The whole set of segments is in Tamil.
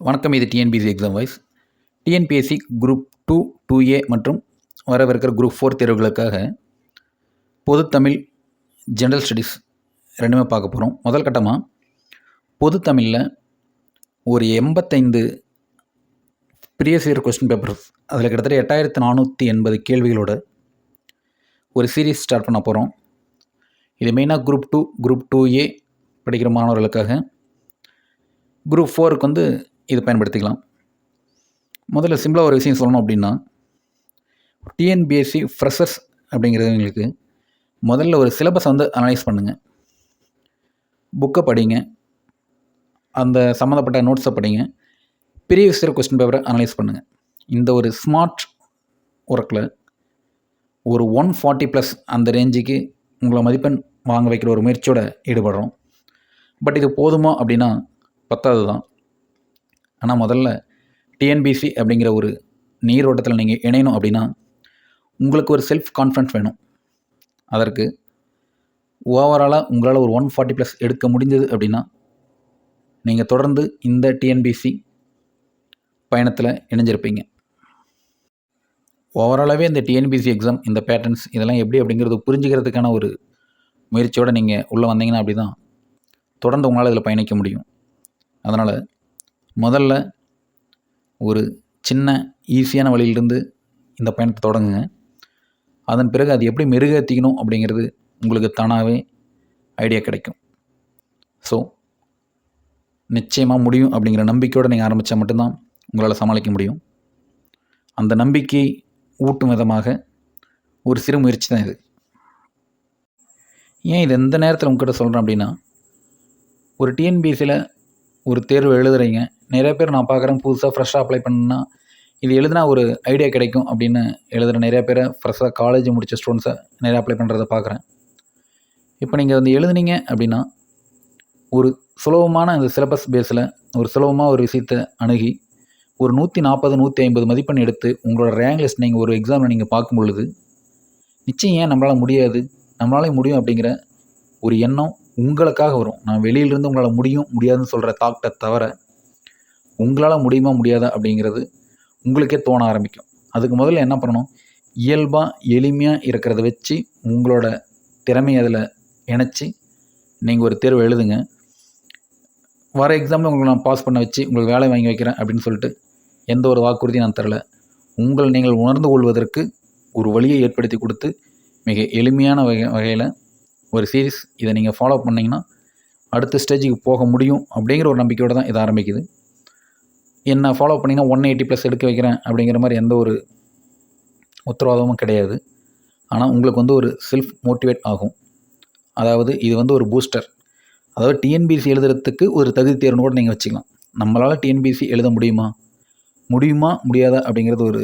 வணக்கம் இது TNPSC exam wise TNPSC group two two A மற்றும் வரவிருக்கிற குரூப் ஃபோர் தேர்வுகளுக்காக பொதுத்தமிழ் ஜென்ரல் ஸ்டடீஸ் ரெண்டுமே பார்க்க போகிறோம் முதல் கட்டமாக பொதுத்தமிழில் ஒரு எண்பத்தைந்து ப்ரீவியஸ் இயர் கொஸ்டின் பேப்பர்ஸ் அதில் கிட்டத்தட்ட எட்டாயிரத்து நானூற்றி எண்பது கேள்விகளோட ஒரு சீரீஸ் ஸ்டார்ட் பண்ண போகிறோம் இது மெயினாக group two group two A படிக்கிற மாணவர்களுக்காக. குரூப் ஃபோருக்கு வந்து இது பயன்படுத்திக்கலாம். முதல்ல சிம்பிளாக ஒரு விஷயம் சொல்லணும் அப்படின்னா டிஎன்பிஎஸ்சி ஃப்ரெஷர்ஸ் அப்படிங்கிறவங்களுக்கு முதல்ல ஒரு சிலபஸ் வந்து அனலைஸ் பண்ணுங்கள் புக்கை படிங்க. அந்த சம்மந்தப்பட்ட நோட்ஸை படிங்க. ப்ரீவியஸ் இயர் கொஸ்டின் பேப்பரை அனலைஸ் பண்ணுங்கள் இந்த ஒரு ஸ்மார்ட் ஒர்க்கில் ஒரு ஒன் ஃபார்ட்டி ப்ளஸ் அந்த ரேஞ்சுக்கு உங்களை மதிப்பெண் வாங்க வைக்கிற ஒரு முயற்சியோட ஈடுபடுறோம். பட் இது போதுமா அப்படின்னா பத்தாது தான் ஆனால் முதல்ல டிஎன்பிசி அப்படிங்கிற ஒரு நீரோட்டத்தில் நீங்கள் இணையணும் அப்படின்னா உங்களுக்கு ஒரு செல்ஃப் கான்ஃபிடன்ஸ் வேணும். அதற்கு ஓவராலாக உங்களால் ஒரு ஒன் ஃபார்ட்டி ப்ளஸ் எடுக்க முடிஞ்சது அப்படின்னா நீங்கள் தொடர்ந்து இந்த டிஎன்பிசி பயணத்தில் இணைஞ்சிருப்பீங்க. ஓவராலாகவே இந்த டிஎன்பிசி எக்ஸாம் இந்த பேட்டர்ன்ஸ் இதெல்லாம் எப்படி அப்படிங்கிறது புரிஞ்சுக்கிறதுக்கான ஒரு முயற்சியோடு நீங்கள் உள்ளே வந்தீங்கன்னா அப்படி தான் தொடர்ந்து உங்களால் இதில் பயணிக்க முடியும். அதனால் முதல்ல ஒரு சின்ன ஈஸியான வழியிலிருந்து இந்த பயணத்தை தொடங்குங்க. அதன் பிறகு அது எப்படி மெருகேற்றிக்கணும் அப்படிங்கிறது உங்களுக்கு தானாகவே ஐடியா கிடைக்கும். ஸோ நிச்சயமாக முடியும் அப்படிங்கிற நம்பிக்கையோடு நீங்கள் ஆரம்பித்தா மட்டும்தான் உங்களால் சமாளிக்க முடியும். அந்த நம்பிக்கை ஊட்டும் விதமாக ஒரு சிறு முயற்சி தான் இது. ஏன் இது எந்த நேரத்தில் உங்ககிட்ட சொல்கிறேன் அப்படின்னா ஒரு டிஎன்பிஎஸ்சியில் ஒரு தேர்வு எழுதுகிறீங்க நிறைய பேர் நான் பார்க்குறேன் புதுசாக ஃப்ரெஷ்ஷாக அப்ளை பண்ணா இது எழுதுனா ஒரு ஐடியா கிடைக்கும் அப்படின்னு எழுதுகிற நிறைய பேரை ஃப்ரெஷ்ஷாக காலேஜ் முடித்த ஸ்டூடெண்ட்ஸை நிறையா அப்ளை பண்ணுறதை பார்க்குறேன். இப்போ நீங்கள் வந்து எழுதுனீங்க அப்படின்னா ஒரு சுலபமான அந்த சிலபஸ் பேஸில் ஒரு சுலபமாக ஒரு விஷயத்தை அணுகி ஒரு நூற்றி நாற்பது நூற்றி ஐம்பது மதிப்பெண் எடுத்து உங்களோட ரேங்க் லிஸ்ட் நீங்கள் ஒரு எக்ஸாமில் நீங்கள் பார்க்கும் பொழுது நிச்சயம் ஏன் நம்மளால் முடியாது? நம்மளாலே முடியும் அப்படிங்கிற ஒரு எண்ணம் உங்களுக்காக வரும். நான் வெளியிலிருந்து உங்களால் முடியும் முடியாதுன்னு சொல்கிற தாக்கத்தை தவிர உங்களால் முடியுமா முடியாதா அப்படிங்கிறது உங்களுக்கே தோண ஆரம்பிக்கும். அதுக்கு முதல்ல என்ன பண்ணணும்? இயல்பாக எளிமையாக இருக்கிறத வச்சு உங்களோட திறமையை அதில் இணைச்சி நீங்கள் ஒரு தேர்வு எழுதுங்க. வர எக்ஸாமில் உங்களை நான் பாஸ் பண்ண வச்சு உங்களுக்கு வேலை வாங்கி வைக்கிறேன் அப்படின்னு சொல்லிட்டு எந்த ஒரு வாக்குறுதியும் நான் தரல. உங்கள் நீங்கள் உணர்ந்து கொள்வதற்கு ஒரு வழியை ஏற்படுத்தி கொடுத்து மிக எளிமையான வகை வகையில் ஒரு சீரீஸ் இதை நீங்கள் ஃபாலோ பண்ணிங்கன்னா அடுத்த ஸ்டேஜுக்கு போக முடியும் அப்படிங்கிற ஒரு நம்பிக்கையோடு தான் இது ஆரம்பிக்குது. என்னை ஃபாலோ பண்ணிங்கன்னா ஒன் எயிட்டி ப்ளஸ் எடுக்க வைக்கிறேன் அப்படிங்கிற மாதிரி எந்த ஒரு உத்தரவாதமும் கிடையாது. ஆனால் உங்களுக்கு வந்து ஒரு செல்ஃப் மோட்டிவேட் ஆகும். அதாவது இது வந்து ஒரு பூஸ்டர் அதாவது டிஎன்பிசி எழுதுறதுக்கு ஒரு தகுதி தேர்வுன்னு கூட நீங்கள் வச்சுக்கலாம். நம்மளால் டிஎன்பிசி எழுத முடியுமா? முடியுமா? முடியாதா? அப்படிங்கிறது ஒரு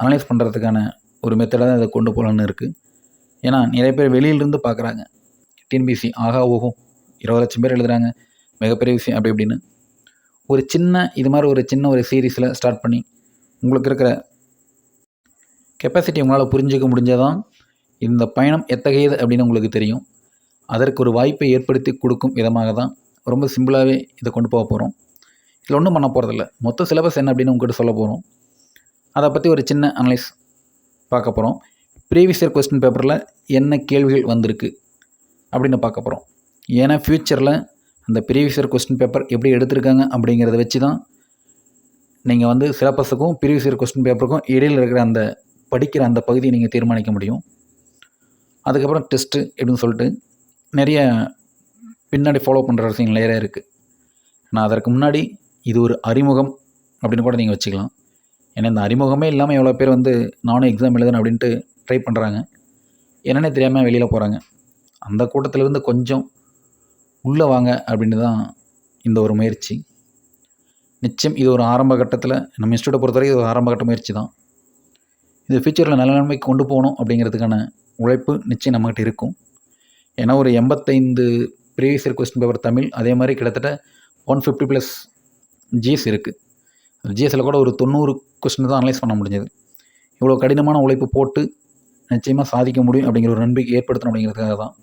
அனலைஸ் பண்ணுறதுக்கான ஒரு மெத்தடாக தான் இதை கொண்டு போகலான்னு இருக்குது ஏன்னா நிறைய பேர் வெளியிலிருந்து பார்க்குறாங்க டிஎன்பிசி ஆகா ஓஹோ இருபது லட்சம் பேர் எழுதுகிறாங்க மிகப்பெரிய விஷயம் அப்படி இப்படின்னு. ஒரு சின்ன இது மாதிரி ஒரு சின்ன ஒரு சீரீஸில் ஸ்டார்ட் பண்ணி உங்களுக்கு இருக்கிற கெப்பாசிட்டி உங்களால் புரிஞ்சிக்க முடிஞ்சாதான் இந்த பயணம் எத்தகையது அப்படின்னு உங்களுக்கு தெரியும். அதற்கு ஒரு வாய்ப்பை ஏற்படுத்தி கொடுக்கும் விதமாக தான் ரொம்ப சிம்பிளாகவே இதை கொண்டு போக போகிறோம் இதில் ஒன்றும் பண்ண போகிறதில்ல மொத்த சிலபஸ் என்ன அப்படின்னு உங்கள்கிட்ட சொல்ல போகிறோம் அதை பற்றி ஒரு சின்ன அனலைஸ் பார்க்க போகிறோம் ப்ரீவியஸ் இயர் கொஸ்டின் பேப்பரில் என்ன கேள்விகள் வந்திருக்கு அப்படின்னு பார்க்க போகிறோம் ஏன்னா ஃப்யூச்சரில் அந்த ப்ரீவியஸ் இயர் கொஸ்டின் பேப்பர் எப்படி எடுத்திருக்காங்க அப்படிங்கிறத வச்சு தான் நீங்கள் வந்து சிலபஸுக்கும் ப்ரீவியஸ் இயர் கொஸ்டின் பேப்பருக்கும் இடையில் இருக்கிற அந்த படிக்கிற அந்த பகுதியை நீங்கள் தீர்மானிக்க முடியும். அதுக்கப்புறம் டெஸ்ட்டு எப்படின்னு சொல்லிட்டு நிறைய பின்னாடி ஃபாலோ பண்ணுற விஷயங்கள் நிறையா இருக்குது நான் அதற்கு முன்னாடி இது ஒரு அறிமுகம் அப்படின்னு கூட நீங்கள் வச்சுக்கலாம். ஏன்னா இந்த அறிமுகமே இல்லாமல் எவ்வளோ பேர் வந்து நானும் எக்ஸாம் எழுதணும் அப்படின்ட்டு ட்ரை பண்ணுறாங்க என்னென்னே தெரியாமல் வெளியில் போகிறாங்க அந்த கூட்டத்திலேருந்து கொஞ்சம் உள்ளே வாங்க அப்படின்னு தான் இந்த ஒரு முயற்சி. நிச்சயம் இது ஒரு ஆரம்ப கட்டத்தில் நம்ம இன்ஸ்டியூட்டை பொறுத்தவரைக்கும் இது ஒரு ஆரம்ப கட்ட முயற்சி தான். இது ஃபியூச்சரில் நல்ல நன்மைக்கு கொண்டு போகணும் அப்படிங்கிறதுக்கான உழைப்பு நிச்சயம் நம்மகிட்ட இருக்கும். ஏன்னா ஒரு எண்பத்தைந்து previous year question paper Tamil அதே மாதிரி கிட்டத்தட்ட ஒன் ஃபிஃப்டி ப்ளஸ் ஜிஎஸ் இருக்குது ஜிஎஸ்சில் கூட ஒரு தொண்ணூறு கொஸ்டின் தான் அனலைஸ் பண்ண முடிஞ்சது. இவ்வளோ கடினமான உழைப்பு போட்டு நிச்சயமாக சாதிக்க முடியும் அப்படிங்கிற ஒரு நம்பிக்கை ஏற்படுத்தணும் அப்படிங்கிறதுக்காக தான்.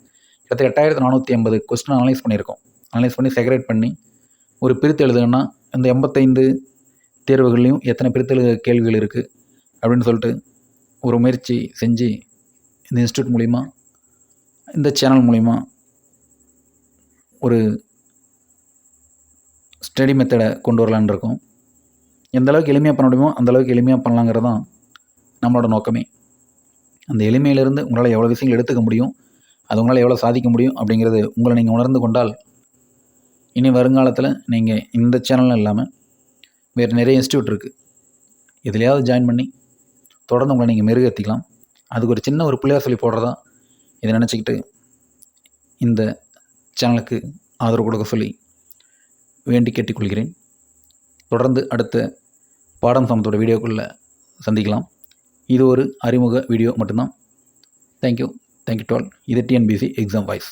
கிட்டத்தட்ட எட்டாயிரத்து நானூற்றி ஐம்பது கொஸ்டின் அனலைஸ் பண்ணியிருக்கோம். அனலைஸ் பண்ணி செக்ரேட் பண்ணி ஒரு பிரித்து எழுதுனா இந்த எண்பத்தைந்து தேர்வுகள்லையும் எத்தனை பிரித்து எழுத கேள்விகள் இருக்குது அப்படின்னு சொல்லிட்டு ஒரு முயற்சி செஞ்சு இந்த இன்ஸ்டியூட் மூலிமா இந்த சேனல் மூலிமா ஒரு ஸ்டடி மெத்தடை கொண்டு வரலான்னு இருக்கோம். எந்த அளவுக்கு எளிமையாக பண்ண முடியுமோ அந்த அளவுக்கு எளிமையாக பண்ணலாங்கிறது தான் நம்மளோட நோக்கமே. அந்த எளிமையிலிருந்து உங்களால் எவ்வளோ விஷயங்கள் எடுத்துக்க முடியும் அது உங்களால் எவ்வளோ சாதிக்க முடியும் அப்படிங்கிறது உங்களை நீங்கள் உணர்ந்து கொண்டால் இனி வருங்காலத்தில் நீங்கள் இந்த சேனலும் இல்லாமல் வேறு நிறைய இன்ஸ்டியூட் இருக்குது எதுலையாவது ஜாயின் பண்ணி தொடர்ந்து உங்களை நீங்கள் மெருகேற்றிக்கலாம் அதுக்கு ஒரு சின்ன ஒரு பிள்ளையார் சொல்லி போடுறதா இதை நினச்சிக்கிட்டு இந்த சேனலுக்கு ஆதரவு கொடுக்க சொல்லி வேண்டி கேட்டுக்கொள்கிறேன். தொடர்ந்து அடுத்த பாடம் சமத்தோட வீடியோக்குள்ளே சந்திக்கலாம். இது ஒரு அறிமுக வீடியோ மட்டும்தான். தேங்க்யூ தேங்க்யூ டுவெல் இது டிஎன்பிசி எக்ஸாம் வாய்ஸ்